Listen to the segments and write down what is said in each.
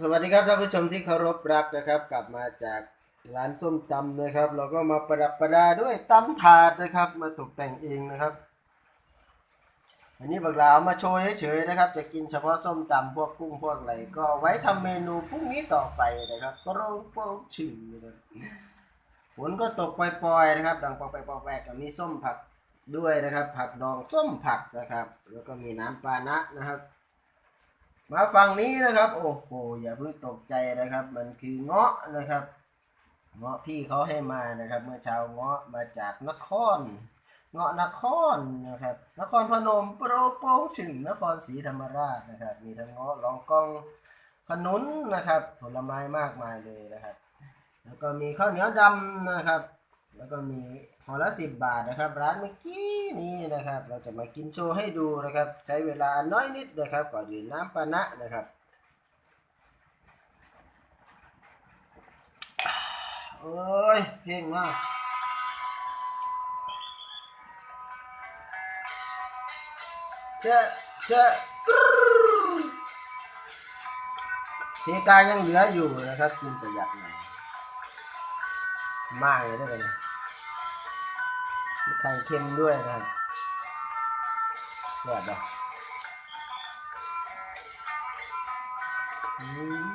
สวัสดีครับท่านผู้ชมที่เคารพรักนะครับ กลับมาจากร้านส้มตำนะครับ เราก็มาประดับประดาด้วยตำถาดนะครับ มาตกแต่งเองนะครับ อันนี้บักลาเอามาโชว์เฉยๆนะครับ จะกินเฉพาะส้มตำพวกกุ้งพวกอะไรก็ไว้ทำเมนูพรุ่งนี้ต่อไปนะครับโปร่งโปร่งชื่นะครับฝนก็ตกปล่อยๆนะครับ ดังปอกไปปอกแปกก็มีส้มผักด้วยนะครับ ผักดองส้มผักนะครับ แล้วก็มีน้ำปลานะนะครับ มาฝั่งนี้นะครับ โอ้โหอย่าเพิ่งตกใจนะครับ มันคือเงาะนะครับ เงาะพี่เขาให้มานะครับ เมื่อเช้าเงาะมาจากนคร เงาะนครนะครับ นครพนมโปรโปงฉึงนครศรีธรรมราชนะครับ มีทั้งเงาะลองกองขนุนนะครับ ผลไม้มากมายเลยนะครับ แล้วก็มีข้าวเหนียวดำนะครับ แล้วก็มีห่อละสิบบาทนะครับ ร้านเมื่อกี้นี้นะครับ เราจะมากินโชว์ให้ดูนะครับ ใช้เวลาน้อยนิดนะครับก่อนดื่มน้ำปานะนะครับโอ้ยเพลงมากเจ๊เจ๊เพกายังเหลืออยู่นะครับกินประหยัดหน่อยมากเลยด้เลย มีไข่เค็มด้วยนะครับแซ่บอะอืม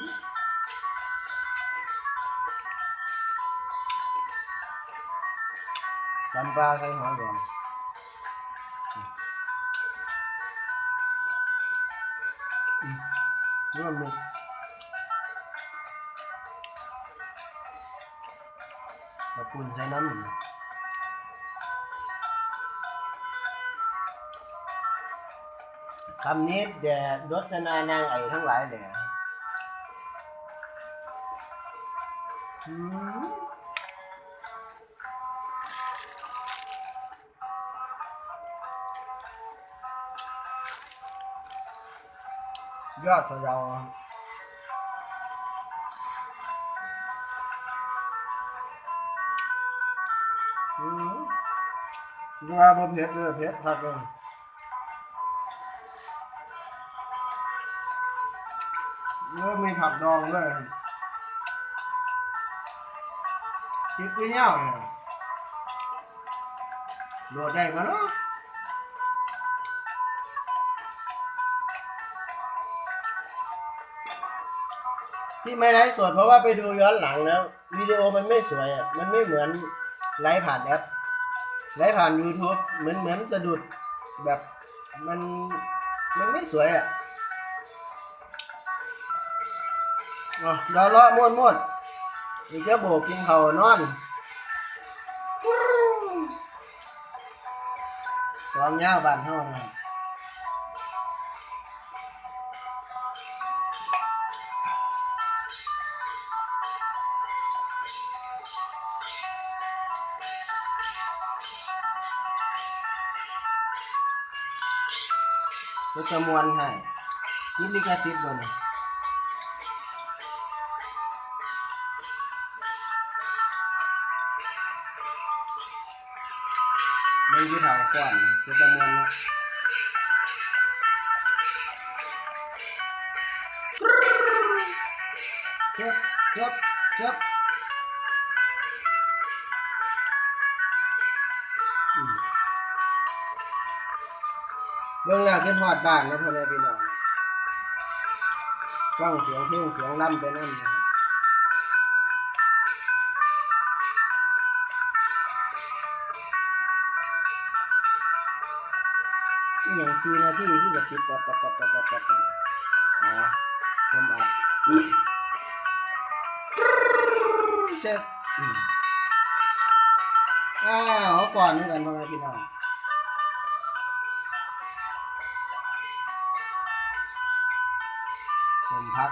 จำปลาใส่หอยก่อนอืมนี่มันมีกระปุ่นใส่น้ำหนึ่ง คำนี้แด่รจนานางไอทั้งหลายแหล่อืมยอดสะเดาอืมว่าบ่เผ็ดเลยเผ็ดพักเลย แล้วมีผักดองด้วยคิดที่เหี้ยวเนี่ยโดดได้มาเนาะที่ไม่ไลฟ์สดเพราะว่าไปดูย้อนหลังแล้ววิดีโอมันไม่สวยอะมันไม่เหมือนไลฟ์ผ่านแอปไลฟ์ผ่าน YouTube เหมือนเหมือนสะดุดแบบมันมันไม่สวยอะ เราเลาะม้วนม้วนอีกจะโบกกินเขาวนอนความยาวบานเท่านะครับก็จะมวนให้ยินลิขสิทธิ์บน มันอยู่ทางก่อนก็จะมวนนะเจ็บเจ็บเจ็บเบื้องหน้าขึ้นหอดบ้านนะพ่อแม่พี่น้องฟังเสียงเพลงเสียงล่ำไปนั่นนะ อหย่างสี่นาทีที่จะปิดปับปับปับปับปับปับปับอ๋อผมอัดเช็ดอืมอ้าวฟอนเหมือนกันพ่อแม่พี่น้องสมพัก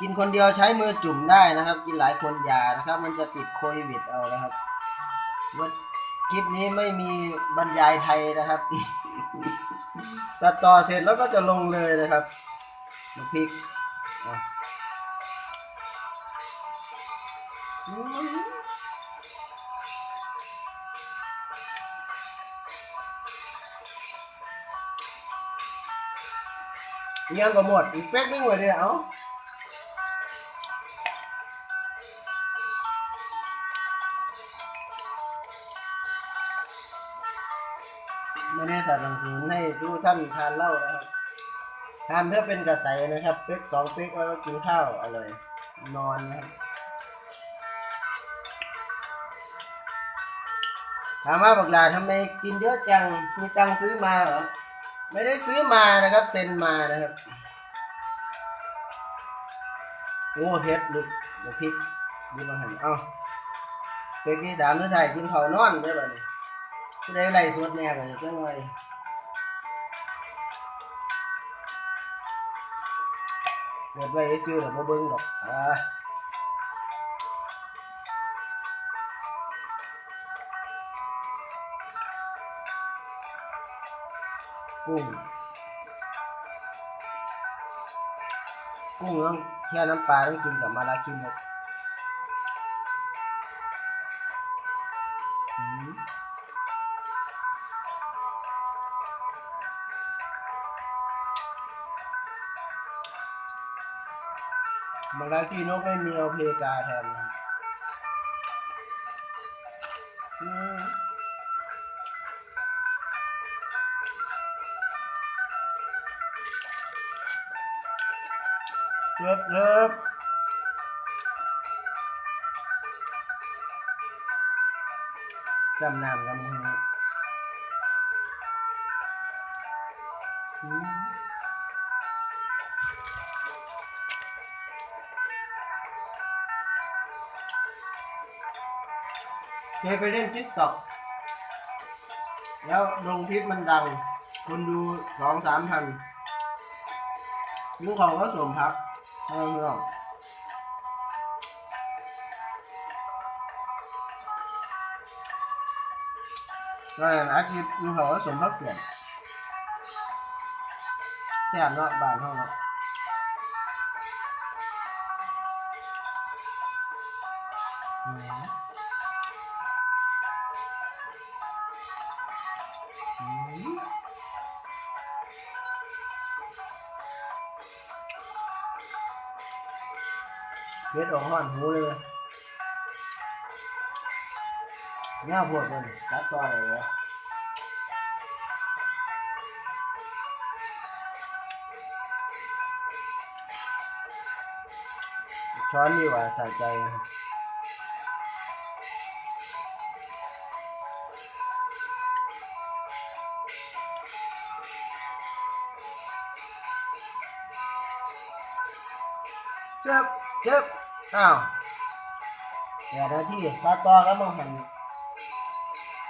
กินคนเดียวใช้มือจุ่มได้นะครับ กินหลายคนอย่านะครับ มันจะติดโควิดเอานะครับว่า คลิปนี้ไม่มีบรรยายไทยนะครับ ตัดต่อเสร็จแล้วก็จะลงเลยนะครับน้ำพริกอะอืมยังก็หมดอีกเป๊กนึงเลยเนี่ยเไม่ได้สนับสนุนให้ทุกท่านทานเหล้านะครับทานเพื่อเป็นกระแสนะครับเป๊กสองเป๊กแล้วก็กินข้าวอร่อย นอนนะครับถามว่าบักลาทำไมกินเยอะจังมีตังซื้อมาเหรอไม่ได้ซื้อมานะครับเซ็นมานะครับโอ้เฮ็ดลูกลูกพริกดูมาหันเอ้าเป็กที่สามที่ไทยกินข้าวนอนได้ป่ะเนี่ย ผู้ใดไล่สวดแน่ป่ะเนี่ยจังไงเกิดไว้ซื้อเดี๋ย มาลาคินกไม่มีเอาเพกาแทนเจิบเจิบจำน้ำกันมืออืม เคยไปเล่นทิกตอกแล้วลงคลิปมันดัง คนดูสองสามพันลูกเขาก็สวมพักให้เพื่อนก็อย่างอาทิตย์ลูกเขาก็สวมพักเสียงแซ่บเนาะบานห้องเนาะอืม มเม็ดออกห้อนหูเลยเนี่ยพ เจ็บเจ็บอ้าวแปดนาทีตัดต่อแล้วมองหัน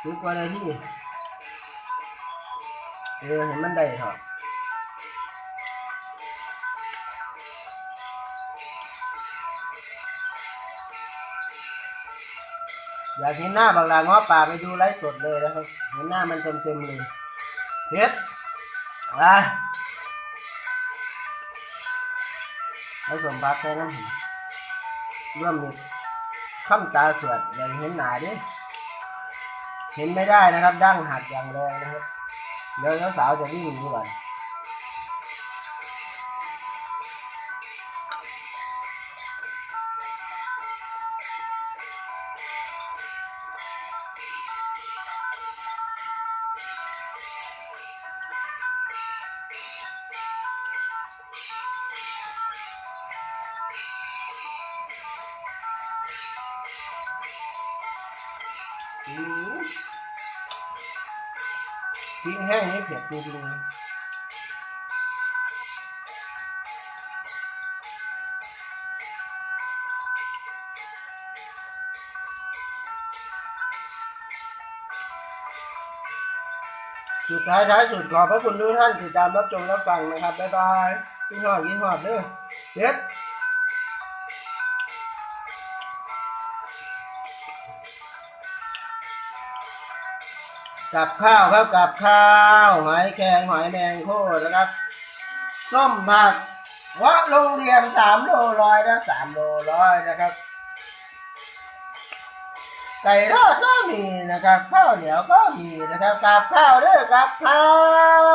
สิบกว่านาทีเออเห็นมันได้เถออยากเห็นหน้าบางลาง้อป่าไปดูไลฟ์สดเลยนะครับ เห็นหน้ามันเต็มเต็มเลยเพชรอะ ให้สมบัติใช้น้ำหิร่วมมีข้ามตาสวดอยาเห็นหนาดิเห็นไม่ได้นะครับดั้งหักอย่างแรงนะครับเดี๋ยวแล้วสาวจะวิ่งหนีก่อน พริกแห้งนี่เผ็ดจริงสุดท้ายท้ายสุดขอบพระคุณทุกท่านติดตามรับชมรับฟังนะครับ บ๊ายบายกินหอดกินหอดเด้อเด็ด กับข้าวครับกับข้าวหอยแครงหอยแมงโคนะครับ ส้มผักวะโรงเรียนสามโลร้อยนะสามโลร้อยนะครับ ไก่ทอดก็มีนะครับข้าวเหนียวก็มีนะครับกับข้าวเด้อกับข้าว